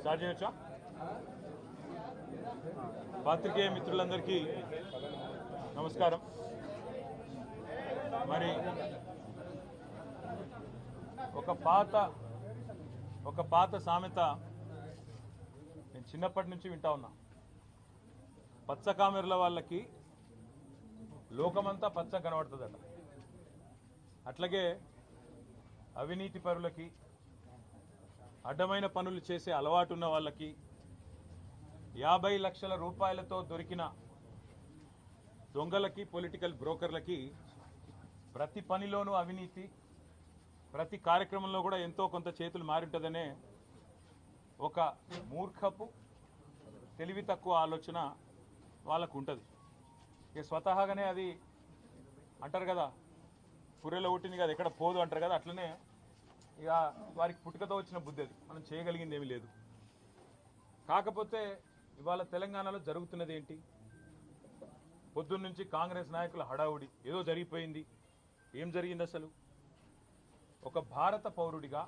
Start చేయొచ్చా? పాత్రికేయ మిత్రులందరికీ నమస్కారం. మరి ఒక పాత ఒక పాత సామెత నేను చిన్నప్పటి నుంచి వింటా ఉన్నా. పచ్చ కామెర్ల వాళ్ళకి లోకమంతా పచ్చ కనబడుతుందట. అట్లాగే అవినీతి పరులకి అడ్డమైన పనులు చేసే అలవాటు ఉన్న వాళ్ళకి యాభై లక్షల రూపాయలతో దొరికిన దొంగలకి పొలిటికల్ బ్రోకర్లకి ప్రతి పనిలోనూ అవినీతి ప్రతి కార్యక్రమంలో కూడా ఎంతో కొంత చేతులు మారింటుందనే ఒక మూర్ఖపు తెలివి తక్కువ ఆలోచన వాళ్ళకు ఉంటుంది ఇక స్వతహాగానే అది అంటారు కదా పుర్రెలో పుట్టింది కదా ఎక్కడ పోదు అంటారు కదా అట్లనే ఇక వారికి పుట్టుకతో వచ్చిన బుద్ధి అది. మనం చేయగలిగింది ఏమీ లేదు. కాకపోతే ఇవాళ తెలంగాణలో జరుగుతున్నది ఏంటి? పొద్దున్నుంచి కాంగ్రెస్ నాయకుల హడావుడి ఏదో జరిగిపోయింది. ఏం జరిగింది అసలు? ఒక భారత పౌరుడిగా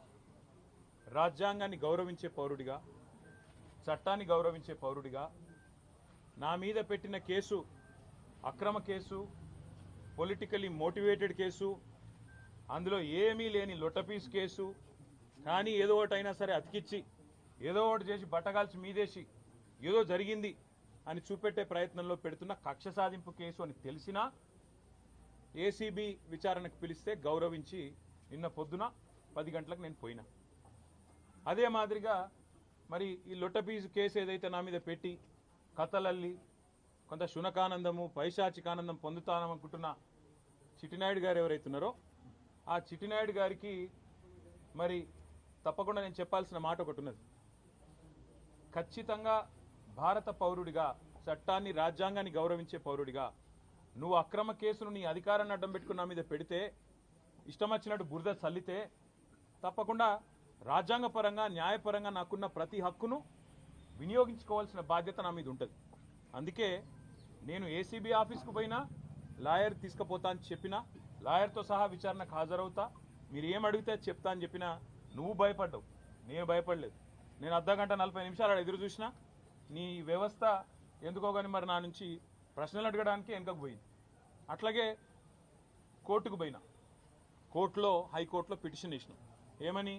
రాజ్యాంగాన్ని గౌరవించే పౌరుడిగా చట్టాన్ని గౌరవించే పౌరుడిగా నా మీద పెట్టిన కేసు అక్రమ కేసు పొలిటికలీ మోటివేటెడ్ కేసు అందులో ఏమీ లేని లొట్టపీస్ కేసు కానీ ఏదో ఒకటి అయినా సరే అతికిచ్చి ఏదో ఒకటి చేసి బట్టగాల్చి మీదేసి ఏదో జరిగింది అని చూపెట్టే ప్రయత్నంలో పెడుతున్న కక్ష సాధింపు కేసు అని తెలిసినా ఏసీబీ విచారణకు పిలిస్తే గౌరవించి నిన్న పొద్దున పది గంటలకు నేను పోయినా. అదే మాదిరిగా మరి ఈ లొట్టపీజు కేసు ఏదైతే నా మీద పెట్టి కథలల్లి కొంత శునకానందము పైశాచికానందం పొందుతాననుకుంటున్న చిట్టినాయుడు గారు ఎవరైతున్నారో ఆ చిట్టినాయుడు గారికి మరి తప్పకుండా నేను చెప్పాల్సిన మాట ఒకటి ఉన్నది. ఖచ్చితంగా భారత పౌరుడిగా చట్టాన్ని రాజ్యాంగాన్ని గౌరవించే పౌరుడిగా నువ్వు అక్రమ కేసును నీ అధికారాన్ని అడ్డం పెట్టుకున్న మీద పెడితే ఇష్టం వచ్చినట్టు బురద చల్లితే తప్పకుండా రాజ్యాంగపరంగా న్యాయపరంగా నాకున్న ప్రతి హక్కును వినియోగించుకోవాల్సిన బాధ్యత నా మీద ఉంటుంది. అందుకే నేను ఏసీబీ ఆఫీస్కు పోయినా లాయర్ తీసుకుపోతా అని చెప్పినా లాయర్తో సహా విచారణకు హాజరవుతా. మీరు ఏం అడిగితే చెప్తా అని చెప్పినా నువ్వు భయపడ్డావు. నేను భయపడలేదు. నేను అర్ధ గంట నలభై నిమిషాలు ఎదురు చూసినా నీ వ్యవస్థ ఎందుకో కానీ మరి నా నుంచి ప్రశ్నలు అడగడానికి వెనుకకు పోయింది. అట్లాగే కోర్టుకు పోయినా. కోర్టులో హైకోర్టులో పిటిషన్ ఇచ్చినాం ఏమని?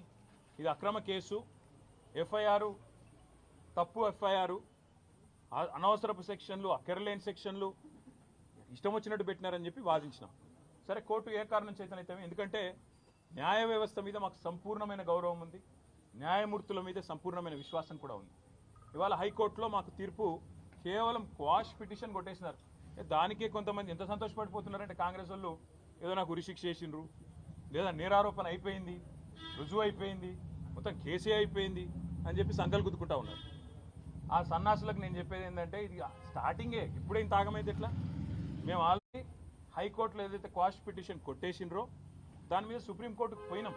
ఇది అక్రమ కేసు. ఎఫ్ఐఆర్ తప్పు ఎఫ్ఐఆర్ అనవసరపు సెక్షన్లు అక్కరలేని సెక్షన్లు ఇష్టం వచ్చినట్టు పెట్టినారని చెప్పి వాదించినాం. సరే కోర్టు ఏ కారణం చేతనైతే ఎందుకంటే న్యాయ వ్యవస్థ మీద మాకు సంపూర్ణమైన గౌరవం ఉంది. న్యాయమూర్తుల మీద సంపూర్ణమైన విశ్వాసం కూడా ఉంది. ఇవాళ హైకోర్టులో మాకు తీర్పు కేవలం క్వాష్ పిటిషన్ కొట్టేసినారు. దానికే కొంతమంది ఎంత సంతోషపడిపోతున్నారంటే కాంగ్రెస్ వాళ్ళు ఏదో నాకు ఉరిశిక్ష చేసిండ్రు లేదా నేరారోపణ అయిపోయింది రుజువు అయిపోయింది మొత్తం కేసీ అయిపోయింది అని చెప్పి సంకల్ గుద్దుకుంటా ఉన్నారు. ఆ సన్నాసులకు నేను చెప్పేది ఏంటంటే ఇది స్టార్టింగే ఇప్పుడే ఇంత ఆగమైతే ఎట్లా? మేము ఆల్రెడీ హైకోర్టులో ఏదైతే క్వాష్ పిటిషన్ కొట్టేసిండ్రో దాని మీద సుప్రీంకోర్టుకు పోయినాం.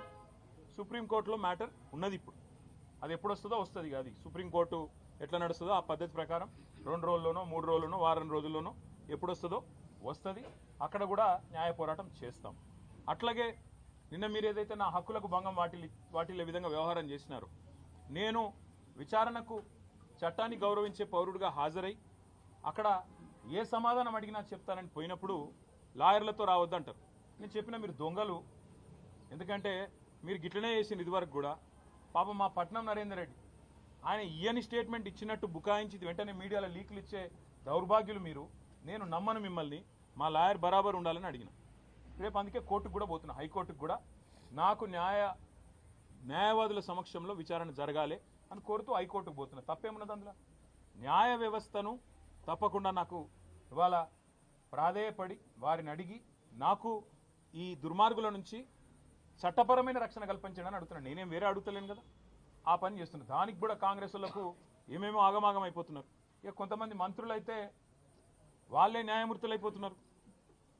సుప్రీంకోర్టులో మ్యాటర్ ఉన్నది ఇప్పుడు. అది ఎప్పుడు వస్తుందో వస్తుంది అది సుప్రీంకోర్టు ఎట్లా నడుస్తుందో ఆ పద్ధతి ప్రకారం రెండు రోజుల్లోనో మూడు రోజుల్లోనో వారం రోజుల్లోనో ఎప్పుడు వస్తుందో వస్తుంది. అక్కడ కూడా న్యాయ పోరాటం చేస్తాం. అట్లాగే నిన్న మీరు ఏదైతే నా హక్కులకు భంగం వాటిల్లి వాటిల్లే విధంగా వ్యవహారం చేసినారో నేను విచారణకు చట్టాన్ని గౌరవించే పౌరుడిగా హాజరై అక్కడ ఏ సమాధానం అడిగినా చెప్తానని పోయినప్పుడు లాయర్లతో రావద్దంటారు. నేను చెప్పిన మీరు దొంగలు. ఎందుకంటే మీరు గిట్లనే చేసింది ఇదివరకు కూడా. పాపం మా పట్నం నరేందర్ రెడ్డి. ఆయన ఇయని స్టేట్మెంట్ ఇచ్చినట్టు బుకాయించి వెంటనే మీడియాలో లీకులు ఇచ్చే దౌర్భాగ్యులు మీరు. నేను నమ్మను మిమ్మల్ని. మా లాయర్ బరాబర్ ఉండాలని అడిగిన. రేపు అందుకే కోర్టుకు కూడా పోతున్నా హైకోర్టుకు కూడా. నాకు న్యాయ న్యాయవాదుల సమక్షంలో విచారణ జరగాలి. అని కోరుతూ హైకోర్టుకు పోతున్నా. తప్పేమున్నది అందులో? న్యాయ వ్యవస్థను తప్పకుండా నాకు ఇవాళ ప్రాధేయపడి వారిని అడిగి నాకు ఈ దుర్మార్గుల నుంచి చట్టపరమైన రక్షణ కల్పించడానికి అడుగుతున్నాను నేనేం వేరే అడుగుతలేను కదా. ఆ పని చేస్తున్నాను దానికి కూడా కాంగ్రెస్లకు ఏమేమో ఆగమాగం అయిపోతున్నారు. ఇక కొంతమంది మంత్రులు అయితే వాళ్ళే న్యాయమూర్తులు అయిపోతున్నారు.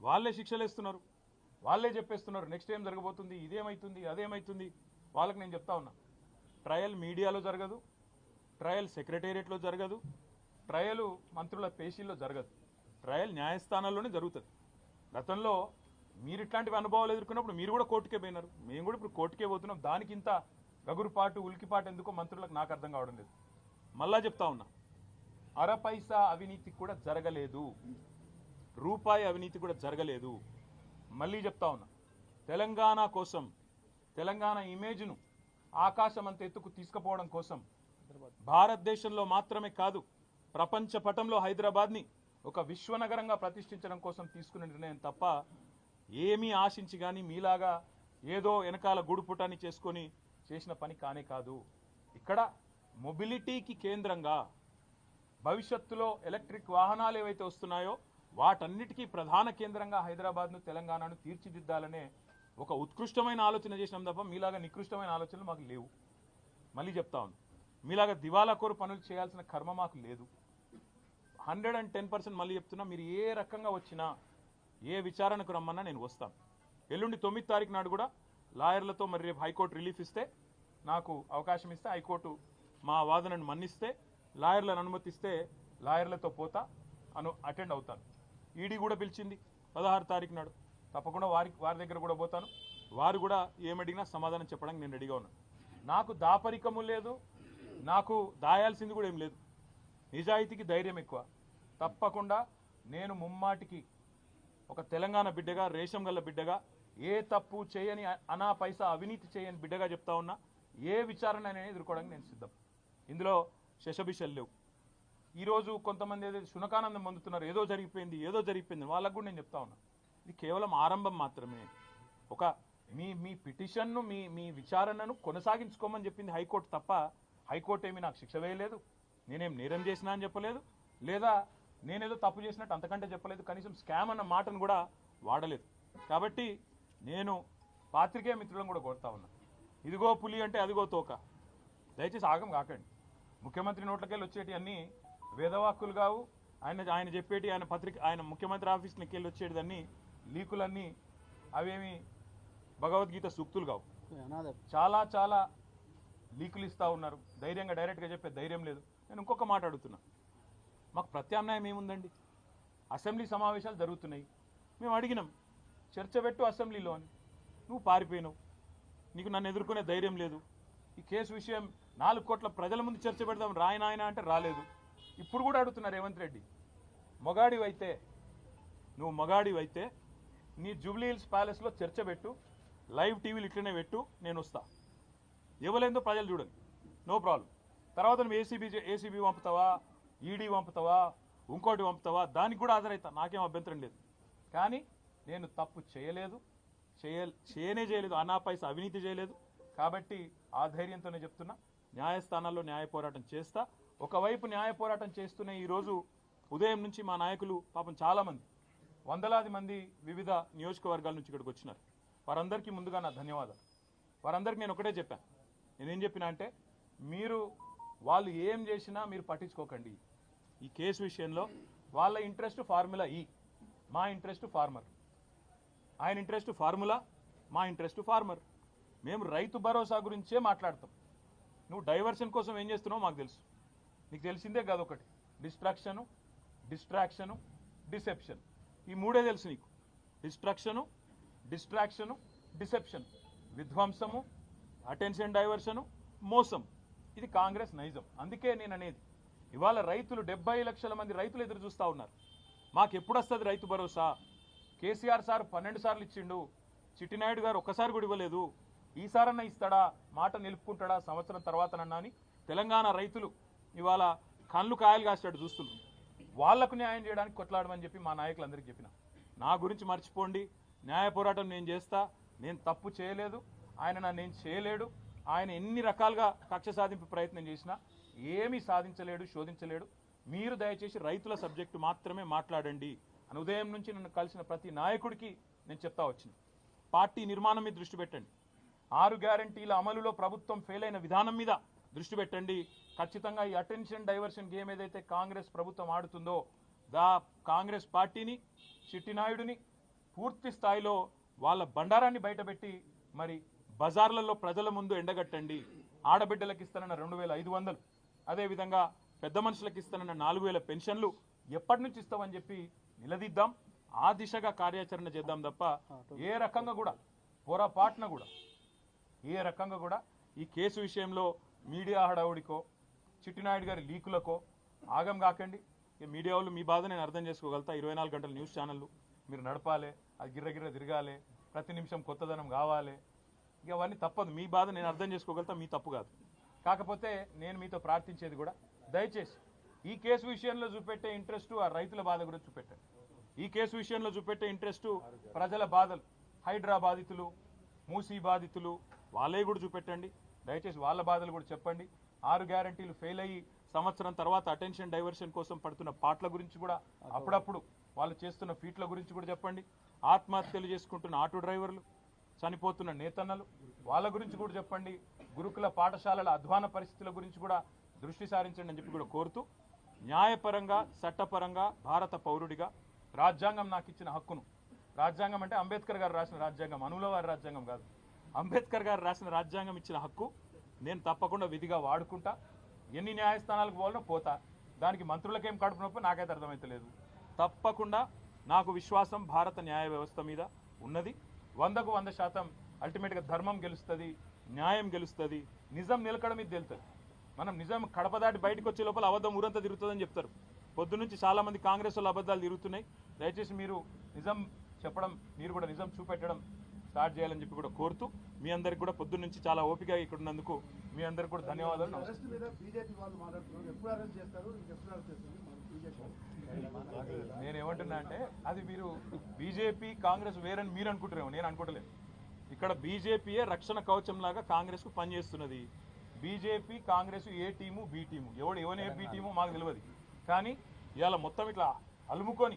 వాళ్ళే శిక్షలు వేస్తున్నారు. వాళ్ళే చెప్పేస్తున్నారు. నెక్స్ట్ ఏం జరగబోతుంది? ఇదేమైతుంది? అదేమైతుంది? వాళ్ళకి నేను చెప్తా ఉన్నా. ట్రయల్ మీడియాలో జరగదు ట్రయల్ సెక్రటేరియట్లో జరగదు ట్రయల్ మంత్రుల పేషీల్లో జరగదు. ట్రయల్ న్యాయస్థానాల్లోనే జరుగుతుంది. గతంలో మీరు ఇట్లాంటివి అనుభవాలు ఎదుర్కొన్నప్పుడు మీరు కూడా కోర్టుకే పోయినారు. మేము కూడా ఇప్పుడు కోర్టుకే పోతున్నాం. దానికి ఇంత గగురుపాటు ఉలికిపాటు ఎందుకో మంత్రులకు నాకు అర్థం కావడం లేదు. మళ్ళా చెప్తా ఉన్నా అర పైసా అవినీతి కూడా జరగలేదు. రూపాయి అవినీతి కూడా జరగలేదు. మళ్ళీ చెప్తా ఉన్నా తెలంగాణ కోసం తెలంగాణ ఇమేజ్ను ఆకాశం అంత ఎత్తుకు తీసుకుపోవడం కోసం భారతదేశంలో మాత్రమే కాదు ప్రపంచ పటంలో హైదరాబాద్ని ఒక విశ్వనగరంగా ప్రతిష్ఠించడం కోసం తీసుకున్న నిర్ణయం తప్ప ఏమీ ఆశించి కానీ మీలాగా ఏదో వెనకాల గుడుపుటాన్ని చేసుకొని చేసిన పని కానే కాదు. ఇక్కడ మొబిలిటీకి కేంద్రంగా భవిష్యత్తులో ఎలక్ట్రిక్ వాహనాలు ఏవైతే వస్తున్నాయో వాటన్నిటికీ ప్రధాన కేంద్రంగా హైదరాబాద్ను తెలంగాణను తీర్చిదిద్దాలనే ఒక ఉత్కృష్టమైన ఆలోచన చేసినాం తప్ప మీలాగా నికృష్టమైన ఆలోచనలు మాకు లేవు. మళ్ళీ చెప్తా ఉంది మీలాగా దివాలా కోరు పనులు చేయాల్సిన కర్మ మాకు లేదు. హండ్రెడ్ అండ్ టెన్ పర్సెంట్ మళ్ళీ చెప్తున్నా మీరు ఏ రకంగా వచ్చినా ఏ విచారణకు రమ్మన్నా నేను వస్తాను ఎల్లుండి తొమ్మిది తారీఖు నాడు కూడా లాయర్లతో మరి రేపు హైకోర్టు రిలీఫ్ ఇస్తే నాకు అవకాశం ఇస్తే హైకోర్టు మా వాదనను మన్నిస్తే లాయర్లను అనుమతిస్తే లాయర్లతో పోతా అను అటెండ్ అవుతాను. ఈడీ కూడా పిలిచింది పదహారు తారీఖు నాడు. తప్పకుండా వారి వారి దగ్గర కూడా పోతాను. వారు కూడా ఏమడిగినా సమాధానం చెప్పడానికి నేను రెడీగా ఉన్నాను. నాకు దాపరికము లేదు నాకు దాయాల్సింది కూడా ఏం లేదు. నిజాయితీకి ధైర్యం ఎక్కువ. తప్పకుండా నేను ముమ్మాటికి ఒక తెలంగాణ బిడ్డగా రేషం గల్ల బిడ్డగా ఏ తప్పు చేయని అనా పైసా అవినీతి చేయని బిడ్డగా చెప్తా ఉన్నా ఏ విచారణ అనేది ఎదుర్కోవడానికి నేను సిద్ధం. ఇందులో శశభిషలు లేవు. ఈరోజు కొంతమంది ఏదో శునకానందం పొందుతున్నారు ఏదో జరిగిపోయింది ఏదో జరిగిపోయింది వాళ్ళకు కూడా నేను చెప్తా ఉన్నా. ఇది కేవలం ఆరంభం మాత్రమే. ఒక మీ మీ పిటిషన్ను మీ మీ విచారణను కొనసాగించుకోమని చెప్పింది హైకోర్టు తప్ప హైకోర్టు ఏమి నాకు శిక్ష వేయలేదు. నేనేం నేరం చేసినా అని చెప్పలేదు. లేదా నేనేదో తప్పు చేసినట్టు అంతకంటే చెప్పలేదు. కనీసం స్కామ్ అన్న మాటను కూడా వాడలేదు. కాబట్టి నేను పాత్రికేయ మిత్రులను కూడా కోరుతా ఉన్నా. ఇదిగో పులి అంటే అదిగో తోక. దయచేసి ఆగం కాకండి. ముఖ్యమంత్రి నోట్లకెళ్ళి వచ్చేటి అన్ని వేదవాక్కులు కావు. ఆయన ఆయన చెప్పేటి ఆయన పత్రిక ఆయన ముఖ్యమంత్రి ఆఫీస్కి వెళ్ళి వచ్చేటిదన్నీ లీకులన్నీ అవేమి భగవద్గీత సూక్తులు కావు. చాలా చాలా లీకులు ఇస్తా ఉన్నారు. ధైర్యంగా డైరెక్ట్గా చెప్పే ధైర్యం లేదు. నేను ఇంకొక మాట అడుగుతున్నా. మాకు ప్రత్యామ్నాయం ఏముందండి? అసెంబ్లీ సమావేశాలు జరుగుతున్నాయి. మేము అడిగినాం చర్చ పెట్టు అసెంబ్లీలో అని. నువ్వు పారిపోయినావు. నీకు నన్ను ఎదుర్కొనే ధైర్యం లేదు. ఈ కేసు విషయం నాలుగు కోట్ల ప్రజల ముందు చర్చ పెడదాం రాయన ఆయన అంటే రాలేదు. ఇప్పుడు కూడా అడుగుతున్నారు రేవంత్ రెడ్డి. మొగాడివైతే నువ్వు మొగాడివైతే నీ జూబ్లీ హిల్స్ ప్యాలెస్లో చర్చ పెట్టు లైవ్ టీవీలు ఇట్లనే పెట్టు నేను వస్తా. ఇవ్వలేదో ప్రజలు చూడండి. No problem. తర్వాత నువ్వు ఏసీబీ ఏసీబీ పంపుతావా ఈడీ పంపుతావా ఇంకోటి పంపుతావా దానికి కూడా ఆధారైతా నాకేం అభ్యంతరం లేదు. కానీ నేను తప్పు చేయలేదు. చేయ చేయనే చేయలేదు. అనాపైస అవినీతి చేయలేదు. కాబట్టి ఆ ధైర్యంతోనే చెప్తున్నా. న్యాయస్థానాల్లో న్యాయ పోరాటం చేస్తా. ఒకవైపు న్యాయ పోరాటం చేస్తూనే ఈరోజు ఉదయం నుంచి మా నాయకులు పాపం చాలామంది వందలాది మంది వివిధ నియోజకవర్గాల నుంచి ఇక్కడికి వచ్చినారు. వారందరికీ ముందుగా నా ధన్యవాదాలు. వారందరికీ నేను ఒకటే చెప్పాను. నేనేం చెప్పినా అంటే మీరు వాళ్ళు ఏం చేసినా మీరు పట్టించుకోకండి. ఈ కేసు విషయంలో వాళ్ళ ఇంట్రెస్ట్ ఫార్ములా ఈ. మా ఇంట్రెస్ట్ ఫార్మర్. ఆయన ఇంట్రెస్ట్ ఫార్ములా మా ఇంట్రెస్ట్ ఫార్మర్. మేము రైతు భరోసా గురించే మాట్లాడతాం. నువ్వు డైవర్షన్ కోసం ఏం చేస్తున్నావు మాకు తెలుసు. నీకు తెలిసిందే కాదు ఒకటి. Distraction distraction deception. ఈ మూడే తెలుసు నీకు. డిస్ట్రక్షను డిస్ట్రాక్షను డిసెప్షన్ విధ్వంసము అటెన్షన్ డైవర్షను మోసం ఇది కాంగ్రెస్ నైజం. అందుకే నేను అనేది. ఇవాళ రైతులు డెబ్బై లక్షల మంది రైతులు ఎదురు చూస్తూ ఉన్నారు. మాకు ఎప్పుడు వస్తుంది రైతు భరోసా? కేసీఆర్ సార్ పన్నెండు సార్లు ఇచ్చిండు. చిట్టినాయుడు గారు ఒక్కసారి కూడా ఇవ్వలేదు. ఈసారన్నా ఇస్తాడా? మాట నిలుపుకుంటాడా? సంవత్సరం తర్వాతనన్నా అని తెలంగాణ రైతులు ఇవాళ కళ్ళు కాయలు కాసేటట్టు చూస్తున్నారు. వాళ్ళకు న్యాయం చేయడానికి కొట్లాడమని చెప్పి మా నాయకులందరికీ చెప్పిన. నా గురించి మర్చిపోండి. న్యాయ పోరాటం నేను చేస్తా. నేను తప్పు చేయలేదు. ఆయన నన్ను నేను చేయలేడు. ఆయన ఎన్ని రకాలుగా కక్ష సాధింపు ప్రయత్నం చేసినా ఏమీ సాధించలేడు శోధించలేడు. మీరు దయచేసి రైతుల సబ్జెక్టు మాత్రమే మాట్లాడండి అని ఉదయం నుంచి నన్ను కలిసిన ప్రతి నాయకుడికి నేను చెప్తా వచ్చింది పార్టీ నిర్మాణం మీద దృష్టి పెట్టండి. ఆరు గ్యారంటీల అమలులో ప్రభుత్వం ఫెయిల్ అయిన విధానం మీద దృష్టి పెట్టండి. ఖచ్చితంగా ఈ అటెన్షన్ డైవర్షన్ గేమ్ ఏదైతే కాంగ్రెస్ ప్రభుత్వం ఆడుతుందో దా కాంగ్రెస్ పార్టీని చిట్టినాయుడిని పూర్తి స్థాయిలో వాళ్ళ బండారాన్ని బయటపెట్టి మరి బజార్లలో ప్రజల ముందు ఎండగట్టండి. ఆడబిడ్డలకు ఇస్తానన్న రెండు వేల ఐదు వందలు అదేవిధంగా పెద్ద మనుషులకు ఇస్తానన్న నాలుగు వేల పెన్షన్లు ఎప్పటి నుంచి ఇస్తామని చెప్పి నిలదీద్దాం. ఆ దిశగా కార్యాచరణ చేద్దాం తప్ప ఏ రకంగా కూడా పొరపాటున కూడా ఏ రకంగా కూడా ఈ కేసు విషయంలో మీడియా హడావుడికో చిట్టినాయుడు గారి లీకులకో ఆగం కాకండి. మీడియా వాళ్ళు మీ బాధ నేను అర్థం చేసుకోగలుగుతా. ఇరవై నాలుగు గంటల న్యూస్ ఛానళ్ళు మీరు నడపాలి అది గిర్ర గిర్ర తిరగాలి ప్రతి నిమిషం కొత్తదనం కావాలి. ఇక అవన్నీ తప్పదు. మీ బాధ నేను అర్థం చేసుకోగలుగుతా మీ తప్పు కాదు. కాకపోతే నేను మీతో ప్రార్థించేది కూడా దయచేసి ఈ కేసు విషయంలో చూపెట్టే ఇంట్రెస్ట్ ఆ రైతుల బాధ కూడా చూపెట్టండి. ఈ కేసు విషయంలో చూపెట్టే ఇంట్రెస్ట్ ప్రజల బాధలు హైడ్రా బాధితులు మూసీ బాధితులు వాళ్ళే కూడా చూపెట్టండి. దయచేసి వాళ్ళ బాధలు కూడా చెప్పండి. ఆరు గ్యారంటీలు ఫెయిల్ అయ్యి సంవత్సరం తర్వాత అటెన్షన్ డైవర్షన్ కోసం పడుతున్న పాటల గురించి కూడా అప్పుడప్పుడు వాళ్ళు చేస్తున్న ఫీట్ల గురించి కూడా చెప్పండి. ఆత్మహత్యలు చేసుకుంటున్న ఆటో డ్రైవర్లు చనిపోతున్న నేతన్నలు వాళ్ళ గురించి కూడా చెప్పండి. గురుకుల పాఠశాలల అధ్వాన పరిస్థితుల గురించి కూడా దృష్టి సారించండి అని చెప్పి కూడా కోరుతూ న్యాయపరంగా చట్టపరంగా భారత పౌరుడిగా రాజ్యాంగం నాకు ఇచ్చిన హక్కును. రాజ్యాంగం అంటే అంబేద్కర్ గారు రాసిన రాజ్యాంగం అనుల వారి రాజ్యాంగం కాదు. అంబేద్కర్ గారు రాసిన రాజ్యాంగం ఇచ్చిన హక్కు నేను తప్పకుండా విధిగా వాడుకుంటా. ఎన్ని న్యాయస్థానాలకు పోవాలనో పోతా. దానికి మంత్రులకేం కడుపు నొప్పి? నాకైతే అర్థమైతలేదు. తప్పకుండా నాకు విశ్వాసం భారత న్యాయ వ్యవస్థ మీద ఉన్నది. వందకు వంద శాతం అల్టిమేట్గా ధర్మం గెలుస్తుంది న్యాయం గెలుస్తుంది నిజం నిలకడ మీద తెలుతుంది. మనం నిజం కడప దాటి బయటకు వచ్చే లోపల అబద్ధం ఊరంతా తిరుగుతుందని చెప్తారు. పొద్దునుంచి చాలామంది కాంగ్రెస్ వాళ్ళు అబద్ధాలు తిరుగుతున్నాయి. దయచేసి మీరు నిజం చెప్పడం మీరు కూడా నిజం చూపెట్టడం స్టార్ట్ చేయాలని చెప్పి కూడా కోరుతూ మీ అందరికి కూడా పొద్దు నుంచి చాలా ఓపిక ఇక్కడ ఉన్నందుకు మీ అందరికి కూడా ధన్యవాదాలు. నేను ఏమంటున్నా అంటే అది మీరు బీజేపీ కాంగ్రెస్ వేరని మీరు అనుకుంటారేమో నేను అనుకోవట్లేదు. ఇక్కడ బీజేపీయే రక్షణ కవచం లాగా కాంగ్రెస్కు పనిచేస్తున్నది. BJP Congress A team B team. ఎవడు ఎవరు ఏ బి టీము మాకు తెలియదు కానీ ఇవాళ మొత్తం ఇట్లా అలుముకొని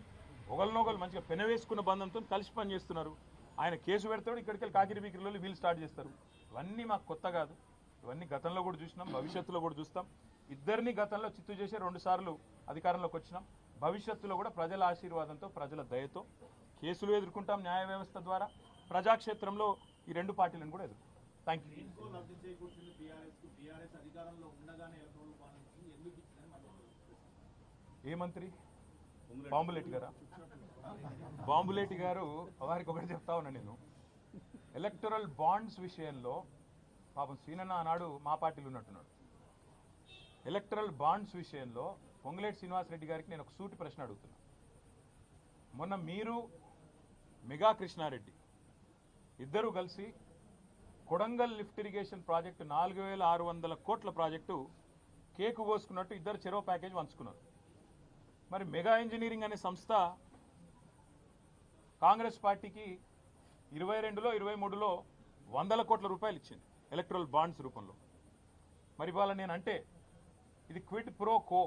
ఒకరినొకరు మంచిగా పెనవేసుకున్న బంధంతో కలిసి పనిచేస్తున్నారు. ఆయన కేసు పెడతాడు ఇక్కడికి వెళ్ళి కాకిరి బీకిరిలో వీళ్ళు స్టార్ట్ చేస్తారు. ఇవన్నీ మాకు కొత్త కాదు. ఇవన్నీ గతంలో కూడా చూసినాం భవిష్యత్తులో కూడా చూస్తాం. ఇద్దరిని గతంలో చిత్తు చేసి రెండు సార్లు అధికారంలోకి వచ్చినాం. భవిష్యత్తులో కూడా ప్రజల ఆశీర్వాదంతో ప్రజల దయతో కేసులు ఎదుర్కొంటాం న్యాయ వ్యవస్థ ద్వారా. ప్రజాక్షేత్రంలో ఈ రెండు పార్టీలను కూడా ఎదుర్కొంటాం. థ్యాంక్ యూ ఏ మంత్రి? బాంబులేటి గారా? బాంబులేటి గారు వారికి ఒకటి చెప్తా ఉన్నా నేను. ఎలక్టరల్ బాండ్స్ విషయంలో పాపం సీనన్న ఆనాడు మా పార్టీలో ఉన్నట్టున్నాడు. ఎలక్టరల్ బాండ్స్ విషయంలో పొంగులేటి శ్రీనివాసరెడ్డి గారికి నేను ఒక సూటి ప్రశ్న అడుగుతున్నా. మొన్న మీరు మెగా కృష్ణారెడ్డి ఇద్దరు కలిసి కొడంగల్ లిఫ్ట్ ఇరిగేషన్ ప్రాజెక్టు నాలుగు వేల ఆరు వందల కోట్ల ప్రాజెక్టు కేకు కోసుకున్నట్టు ఇద్దరు చెరో ప్యాకేజ్ పంచుకున్నారు. మరి మెగా ఇంజనీరింగ్ అనే సంస్థ కాంగ్రెస్ పార్టీకి ఇరవై రెండులో ఇరవై మూడులో వందల కోట్ల రూపాయలు ఇచ్చింది ఎలక్ట్రల్ బాండ్స్ రూపంలో. మరి వాళ్ళ నేను అంటే ఇది క్విట్ ప్రో కో.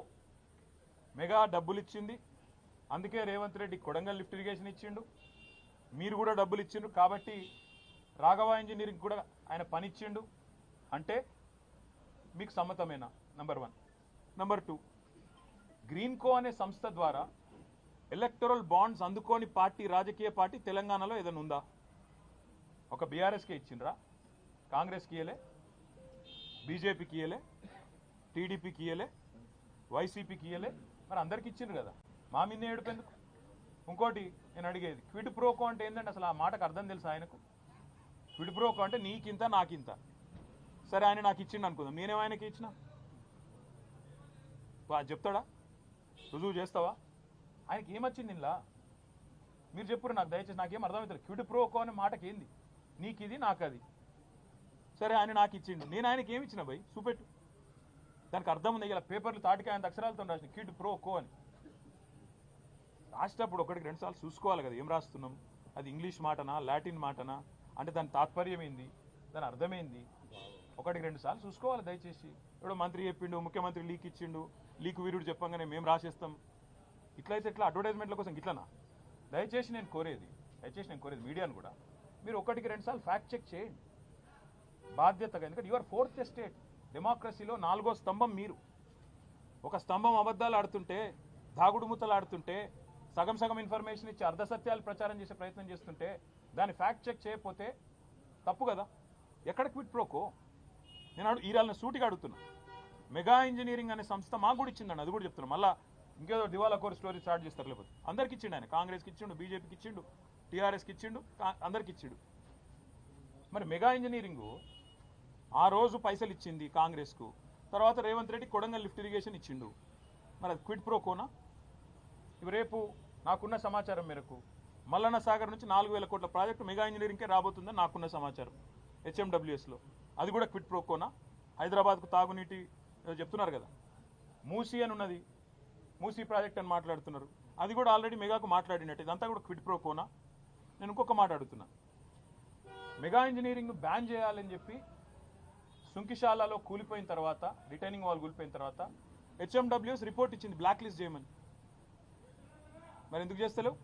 మెగా డబ్బులు ఇచ్చింది. అందుకే రేవంత్ రెడ్డి కొడంగల్ లిఫ్ట్ ఇరిగేషన్ ఇచ్చిండు. మీరు కూడా డబ్బులు ఇచ్చిండు కాబట్టి రాఘవ ఇంజనీరింగ్ కూడా ఆయన పని ఇచ్చిండు. అంటే మీకు సమ్మతమేనా? Number one number two green co అనే సంస్థ ద్వారా ఎలక్టరల్ బాండ్స్ అందుకోని పార్టీ రాజకీయ పార్టీ తెలంగాణలో ఏదైనా ఉందా? ఒక బీఆర్ఎస్కే ఇచ్చిండ్రా. కాంగ్రెస్కి ఇయలే బీజేపీకి ఇయలే టీడీపీకి ఇయలే వైసీపీకి ఇయలే మరి అందరికి ఇచ్చిండ్రు కదా. మా మీద ఏడుపెందుకు? ఇంకోటి నేను అడిగేది క్విడ్ ప్రోకో అంటే ఏంటంటే అసలు ఆ మాటకు అర్థం తెలుసు ఆయనకు? క్విడ్ ప్రోకో అంటే నీకింత నాకింత. సరే ఆయన నాకు ఇచ్చిండు అనుకుందాం. నేనేం ఆయనకి ఇచ్చిన? వా చెప్తాడా? రుజువు చేస్తావా? ఆయనకి ఏమొచ్చింది ఇలా మీరు చెప్పురు నాకు దయచేసి నాకేం అర్థమవుతుంది క్విడ్ ప్రోకో అనే మాటకి ఏంది నీకు ఇది నాకు అది సరే ఆయన నాకు ఇచ్చిండు నేను ఆయనకి ఏమి ఇచ్చిన భయ్? చూపెట్టు. దానికి అర్థం ఉంది ఇలా పేపర్లు తాటికి ఆయన అక్షరాలతో రాసిన క్యూడ్ ప్రో కో అని. రాసేటప్పుడు ఒకటికి రెండు సార్లు చూసుకోవాలి కదా ఏం రాస్తున్నాం? అది ఇంగ్లీష్ మాటనా లాటిన్ మాటనా? అంటే దాని తాత్పర్యం ఏంది? దాని అర్థమైంది? ఒకటికి రెండు సార్లు చూసుకోవాలి దయచేసి. ఇప్పుడు మంత్రి చెప్పిండు ముఖ్యమంత్రి లీక్ ఇచ్చిండు. లీక్ వీరుడు చెప్పంగానే మేము రాసేస్తాం. ఇట్లయితే ఇట్లా అడ్వర్టైజ్మెంట్ల కోసం ఇట్లనా? దయచేసి నేను కోరేది దయచేసి నేను కోరేది మీడియాను కూడా మీరు ఒకటికి రెండు సార్లు ఫ్యాక్ట్ చెక్ చేయండి. బాధ్యతగా ఎందుకంటే యువర్ ఫోర్త్ ఎస్టేట్ డెమోక్రసీలో నాలుగో స్తంభం మీరు. ఒక స్తంభం అబద్ధాలు ఆడుతుంటే దాగుడుమూతలు ఆడుతుంటే సగం సగం ఇన్ఫర్మేషన్ ఇచ్చి అర్ధసత్యాలు ప్రచారం చేసే ప్రయత్నం చేస్తుంటే దాన్ని ఫ్యాక్ట్ చెక్ చేయకపోతే తప్పు కదా? ఎక్కడ క్విట్ ప్రోకో నేను అడు ఈరాళ్ళని సూటిగా అడుగుతున్నా. మెగా ఇంజనీరింగ్ అనే సంస్థ మాకు కూడా ఇచ్చిందండి అది కూడా చెప్తున్నాను మళ్ళీ ఇంకేదో దివాలా కోర్ స్టోరీ స్టార్ట్ చేస్తారు లేకపోతే. అందరికి ఇచ్చిండు ఆయన. కాంగ్రెస్కి ఇచ్చిండు బీజేపీకి ఇచ్చిండు టీఆర్ఎస్కి ఇచ్చిండు కా- అందరికి ఇచ్చిండు. మరి మెగా ఇంజనీరింగ్ ఆ రోజు పైసలు ఇచ్చింది కాంగ్రెస్కు. తర్వాత రేవంత్ రెడ్డి కొడంగల్ లిఫ్ట్ ఇరిగేషన్ ఇచ్చిండు. మరి అది క్విడ్ ప్రో కోనా? ఇవి రేపు నాకున్న సమాచారం మేరకు మల్లన్న సాగర్ నుంచి నాలుగు వేల కోట్ల ప్రాజెక్టు మెగా ఇంజనీరింగ్కే రాబోతుందని నాకున్న సమాచారం. హెచ్ఎండబ్ల్యూఎస్లో. అది కూడా క్విట్ ప్రోకోనా హైదరాబాద్కు తాగునీటి చెప్తున్నారు కదా. మూసీ అని ఉన్నది. మూసీ ప్రాజెక్ట్ అని మాట్లాడుతున్నారు. అది కూడా ఆల్రెడీ మెగాకు మాట్లాడినట్టు. ఇదంతా కూడా క్విట్ ప్రోకోనా నేను ఇంకొక మాట అడుగుతున్నా. మెగా ఇంజనీరింగ్ బ్యాన్ చేయాలని చెప్పి సుంకిశాలలో కూలిపోయిన తర్వాత రిటైనింగ్ వాల్ కూలిపోయిన తర్వాత హెచ్ఎండబ్ల్యూఎస్ రిపోర్ట్ ఇచ్చింది బ్లాక్ లిస్ట్ చేయమని. మరి ఎందుకు చేస్తలేవు?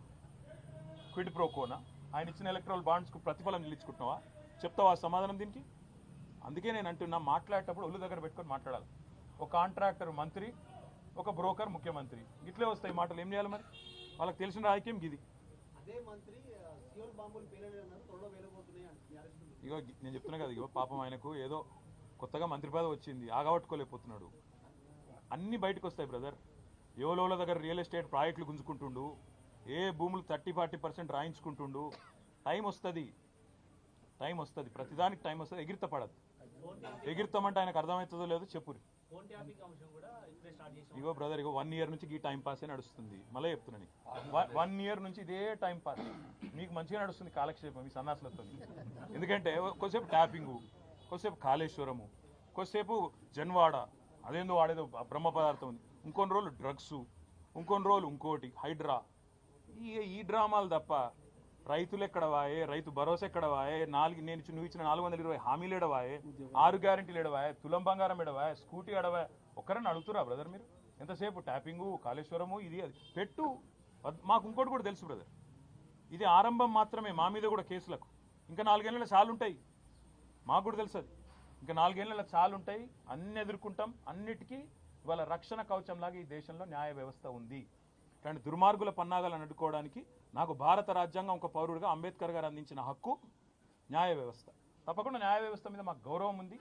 క్విడ్ ప్రోకోనా ఆయన ఇచ్చిన ఎలక్ట్రల్ బాండ్స్కు ప్రతిఫలం నిలిచుకుంటున్నావా? చెప్తావా సమాధానం దీనికి? అందుకే నేను అంటున్నా మాట్లాడేటప్పుడు ఒళ్ళు దగ్గర పెట్టుకొని మాట్లాడాలి. ఒక కాంట్రాక్టర్ మంత్రి ఒక బ్రోకర్ ముఖ్యమంత్రి. ఇట్లే వస్తాయి మాటలు. ఏం చేయాలి మరి? వాళ్ళకి తెలిసిన రాజకీయం గిది. ఇగో నేను చెప్తున్నా కదా ఇగో పాపం ఆయనకు ఏదో కొత్తగా మంత్రి పదవి వచ్చింది ఆగబట్టుకోలేకపోతున్నాడు. అన్నీ బయటకు వస్తాయి బ్రదర్. ఎవలోల దగ్గర రియల్ ఎస్టేట్ ప్రాజెక్టులు గుంజుకుంటుండు ఏ భూములు థర్టీ ఫార్టీ పర్సెంట్ రాయించుకుంటుండు టైం వస్తుంది. టైం వస్తుంది. ప్రతిదానికి టైం వస్తుంది. ఎగిరిత పడదు ఎగిరితామంటే ఆయనకు అర్థమవుతుందో లేదో చెప్పురి. ఫోన్ ట్యాపింగ్ అంశం కూడా ఇప్పుడే స్టార్ట్ చేసాం. ఇగో బ్రదర్ ఇగో వన్ ఇయర్ నుంచి ఈ టైం పాసే నడుస్తుంది. మళ్ళీ చెప్తున్నాను వన్ ఇయర్ నుంచి ఇదే టైం పాస్ మీకు మంచిగా నడుస్తుంది కాలక్షేపం ఈ సన్నాసులతో ఎందుకంటే కొద్దిసేపు ట్యాపింగు కొద్దిసేపు కాళేశ్వరము కొద్దిసేపు జన్వాడ అదేందో వాడేదో బ్రహ్మ పదార్థం. ఉంది ఇంకొన్ని రోజులు డ్రగ్స్ ఇంకొన్ని రోజులు ఇంకోటి హైడ్రా. ఈ ఈ డ్రామాలు తప్ప రైతులు ఎక్కడ వాయే రైతు భరోసా ఎక్కడ వాయే నాలుగు నేను నువ్వు ఇచ్చిన నాలుగు వందల ఇరవై హామీలు ఎడవాయే ఆరు గ్యారంటీలు ఎడవాయే తులం బంగారం ఎడవాయే స్కూటీ ఎడవాయే ఒక్కరని అడుగుతురా బ్రదర్ మీరు? ఎంతసేపు? ట్యాపింగు కాళేశ్వరము ఇది అది. పెట్టు. మాకు ఇంకోటి కూడా తెలుసు బ్రదర్ ఇది ఆరంభం మాత్రమే మా మీద కూడా కేసులకు. ఇంకా నాలుగేళ్ళ చాలు ఉంటాయి మాకు కూడా తెలుసు అది. ఇంకా నాలుగేళ్ళ చాలు ఉంటాయి అన్ని ఎదుర్కొంటాం. అన్నిటికీ ఇవాళ రక్షణ కవచంలాగా ఈ దేశంలో న్యాయ వ్యవస్థ ఉంది. ఇట్లాంటి దుర్మార్గుల పన్నాగాలను అడ్డుకోవడానికి నాకు భారత రాజ్యాంగం ఒక పౌరుడిగా అంబేద్కర్ గారు అందించిన హక్కు న్యాయ వ్యవస్థ. తప్పకుండా న్యాయ వ్యవస్థ మీద మాకు గౌరవం ఉంది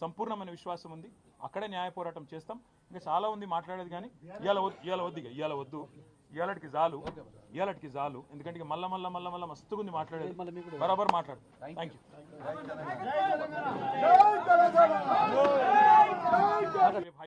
సంపూర్ణమైన విశ్వాసం ఉంది. అక్కడే న్యాయ పోరాటం చేస్తాం. ఇంకా చాలా ఉంది మాట్లాడేది కానీ ఇవాళ వద్దు ఇవాళ వద్దు ఇక ఇవాళ వద్దు. ఇవాళకి చాలు ఇవాళకి చాలు ఎందుకంటే ఇక మళ్ళా మళ్ళా మళ్ళా మళ్ళా మస్తుగా ఉంది మాట్లాడేది. బరాబర్ మాట్లాడు. Thank you